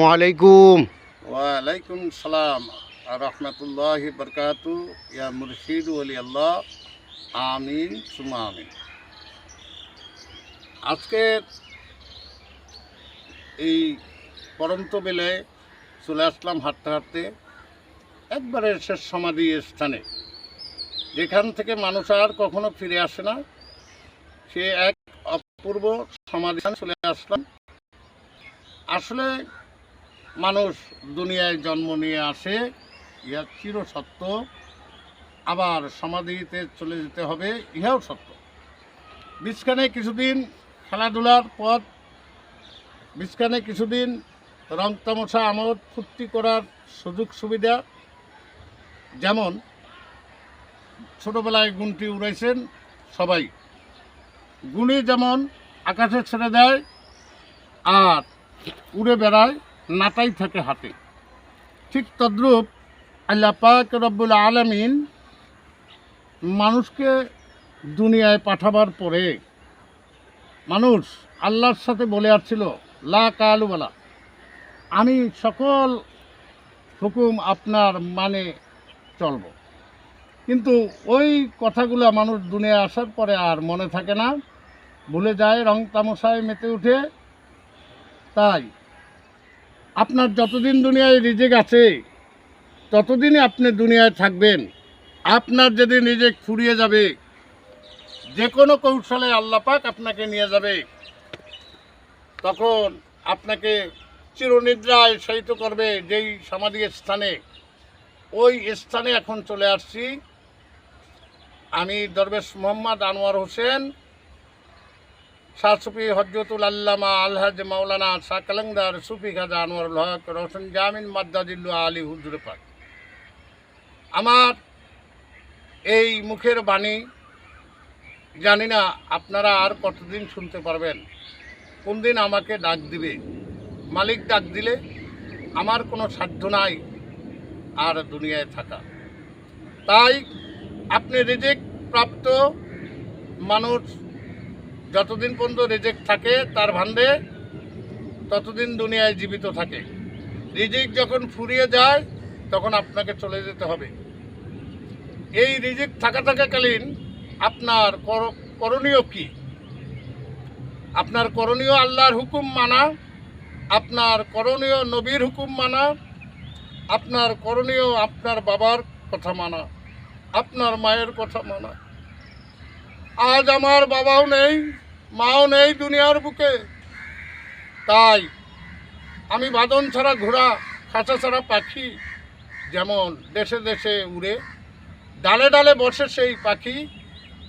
আলাইকুম। ওয়ালাইকুম সালাম রহমতুল্লাহ বরকাতু। ইয়া মুর্শিদ ওলি আল্লাহ আমিন সুমা আমিন। আজকের এই পরন্ত বেলে চলে আসলাম হাঁটতে হাঁটতে একবারে শেষ সমাধি স্থানে, যেখান থেকে মানুষ আর কখনো ফিরে আসে না। সে এক অপূর্ব সমাধি চলে আসলাম। আসলে মানুষ দুনিয়ায় জন্ম নিয়ে আসে, ইহা চির সত্য আবার সমাধিতে চলে যেতে হবে, ইহাও সত্য। বিছখানে কিছুদিন খেলাধুলার পথ বিছখানে কিছুদিন রং তামশা, আমোদ ফুর্তি করার সুযোগ সুবিধা। যেমন ছোটোবেলায় গুণটি উড়াইছেন সবাই। গুণী যেমন আকাশে ছেড়ে দেয়, আর উড়ে বেড়ায় নাটাই থাকে হাতে। ঠিক তদ্রূপ আল্লাহ পাক রব্বুল আলমিন মানুষকে দুনিয়ায় পাঠাবার পরে মানুষ আল্লাহর সাথে বলে আসছিল, লা কালুবালা আমি সকল হুকুম আপনার মানে চলব। কিন্তু ওই কথাগুলো মানুষ দুনিয়ায় আসার পরে আর মনে থাকে না। ভুলে যায়, রং তামশায় মেতে উঠে। তাই আপনার যতদিন দুনিয়ায় রিজেক আছে, ততদিনই আপনি দুনিয়ায় থাকবেন। আপনার যেদিন রিজেক ফুরিয়ে যাবে যে কোনো কৌশলে আল্লাপাক আপনাকে নিয়ে যাবে। তখন আপনাকে চিরনিদ্রায় শায়িত করবে যেই সমাধি স্থানে। ওই স্থানে এখন চলে আসছি। আমি দরবেশ মোহাম্মদ আনোয়ার হোসেন শাহ হজরতুল আল্লামা আলহাজ মাওলানা শাহ কালাংদার সুফি খাজা আনোয়ারুল হক রোশন জামিন মাদ্দাজিল্লু আলী হুজুর পাক। আমার এই মুখের বাণী, জানি না আপনারা আর কতদিন শুনতে পারবেন। কোন দিন আমাকে ডাক দিবে? মালিক ডাক দিলে আমার কোনো সাধ্য নাই আর দুনিয়ায় থাকা। তাই আপনি রিজেক্ট প্রাপ্ত মানুষ যতদিন পর্যন্ত রিজেক্ট থাকে তার ভান্ডে ততদিন দুনিয়ায় জীবিত থাকে। রিজিক যখন ফুরিয়ে যায়, তখন আপনাকে চলে যেতে হবে। এই রিজিক থাকা থাকাকালীন আপনার করণীয় কি? আপনার করণীয় আল্লাহর হুকুম মানা, আপনার করণীয় নবীর হুকুম মানা, আপনার করণীয় আপনার বাবার কথা মানা, আপনার মায়ের কথা মানা। আজ আমার বাবাও নেই, মাও নেই দুনিয়ার বুকে। তাই আমি বাদন ছাড়া ঘোড়া, খাঁচা ছাড়া পাখি যেমন দেশে দেশে উড়ে, ডালে ডালে বসে সেই পাখি,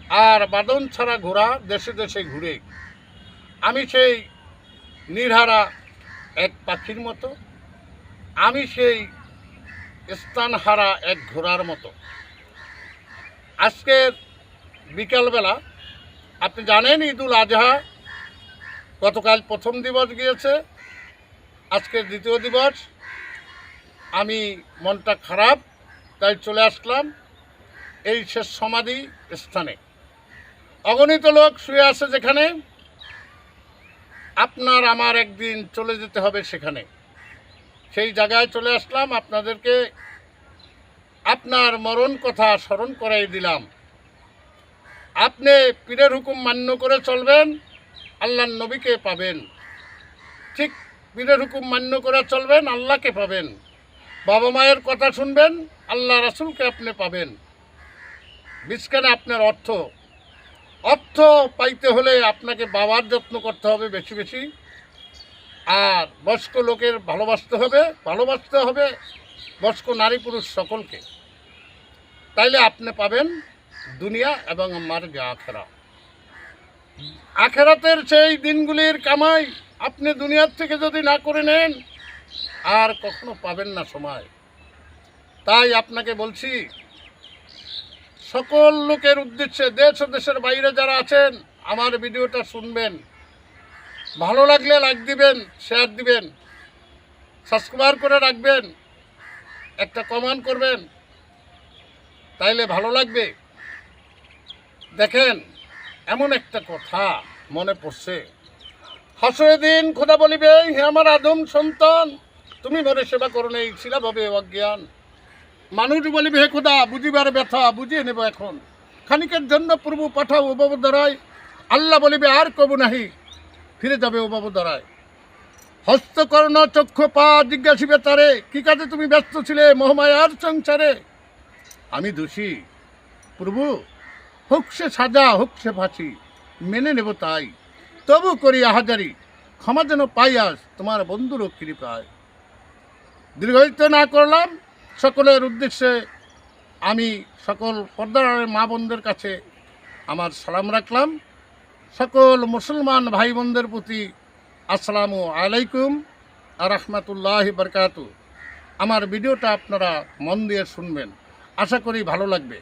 আর বাদন ছাড়া ঘোড়া দেশে দেশে ঘুরে। আমি সেই নিরহারা এক পাখির মতো, আমি সেই স্থানহারা এক ঘোড়ার মতো। আজকের বিকালবেলা, আপনি জানেন ঈদুল আজহা গতকাল প্রথম দিবস গিয়েছে আজকে দ্বিতীয় দিবস। আমি মনটা খারাপ, তাই চলে আসলাম এই শেষ সমাধি স্থানে। অগণিত লোক শুয়ে আছে যেখানে, আপনার আমার একদিন চলে যেতে হবে সেখানে। সেই জায়গায় চলে আসলাম, আপনাদেরকে আপনার মরণ কথা স্মরণ করাই দিলাম। আপনি পীরের হুকুম মান্য করে চলবেন, আল্লাহর নবীকে পাবেন। ঠিক পীরের হুকুম মান্য করে চলবেন, আল্লাহকে পাবেন। বাবা মায়ের কথা শুনবেন, আল্লাহ রাসুলকে আপনি পাবেন। বিস্কানে আপনার অর্থ। অর্থ পাইতে হলে আপনাকে বাবার যত্ন করতে হবে বেশি বেশি। আর বয়স্ক লোকের ভালোবাসতে হবে ভালোবাসতে হবে বয়স্ক নারী পুরুষ সকলকে। তাইলে আপনি পাবেন দুনিয়া এবং আমার যে আখেরা। আখেরাতের সেই দিনগুলির কামাই আপনি দুনিয়ার থেকে যদি না করে নেন, আর কখনো পাবেন না সময়। তাই আপনাকে বলছি, সকল লোকের উদ্দেশ্যে দেশ ও দেশের বাইরে যারা আছেন, আমার ভিডিওটা শুনবেন। ভালো লাগলে লাইক দিবেন শেয়ার দিবেন সাবস্ক্রাইব করে রাখবেন, একটা কমেন্ট করবেন। তাইলে ভালো লাগবে। দেখেন, এমন একটা কথা মনে পড়ছে। হাসরে দিন, খোদা বলিবে, হে আমার আদম সন্তান, তুমি মরে সেবা করো নেই ছিলা ভাবে অজ্ঞান। মানুষ বলিবে, হে খোদা, বুঝিবার ব্যথা, বুঝিয়ে নেব এখন। খানিকের জন্য প্রভু পাঠাও ওবাবু দ্বারায়। আল্লাহ বলিবে, আর কবু নাহি, ফিরে যাবে ওবাবু দ্বারায়। হস্তকর্ণ চক্ষু পা জিজ্ঞাসিবে তারে, কি কাজে তুমি ব্যস্ত ছিলে মহামায়ার সংসারে? আমি দোষী, প্রভু হোক সে সাজা, হোক সে ফাঁসি। মেনে নেব তাই। তবু করি আহাজারি। ক্ষমা যেন পাই আস তোমার বন্ধুরও কৃপায়। দীর্ঘায়িত না করলাম সকলের উদ্দেশ্যে। আমি সকল পর্দার মা বোনদের কাছে আমার সালাম রাখলাম। সকল মুসলমান ভাই বোনদের প্রতি আসসালামু আলাইকুম রহমতুল্লাহ বরকাতু। আমার ভিডিওটা আপনারা মন দিয়ে শুনবেন। আশা করি ভালো লাগবে।